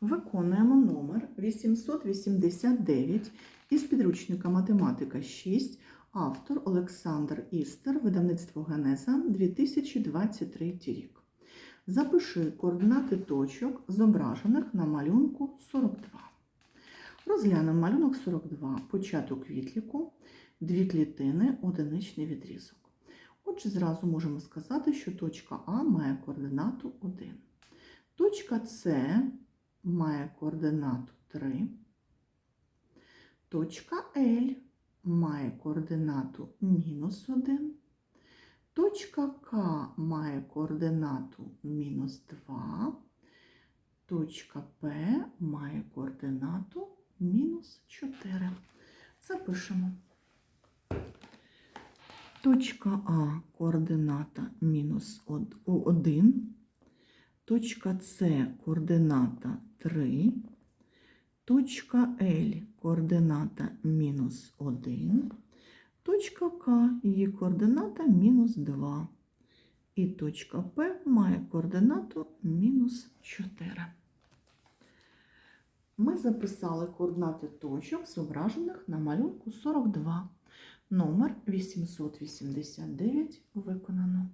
Виконуємо номер 889 із підручника Математика 6, автор Олександр Істер, видавництво Генеза 2023 рік. Запиши координати точок, зображених на малюнку 42. Розглянемо малюнок 42, початок відліку, дві клітини, одиничний відрізок. Отже, зразу можемо сказати, що точка А має координату 1. Точка С має координату 3. Точка L має координату мінус 1. Точка К має координату мінус 2. Точка П має координату мінус 4. Запишемо. Точка А координата мінус 1. Точка С координата 3. Точка Л координата мінус 1. Точка К її координата мінус 2. І точка П має координату мінус 4. Ми записали координати точок, зображених на малюнку 42. Номер 889 виконано.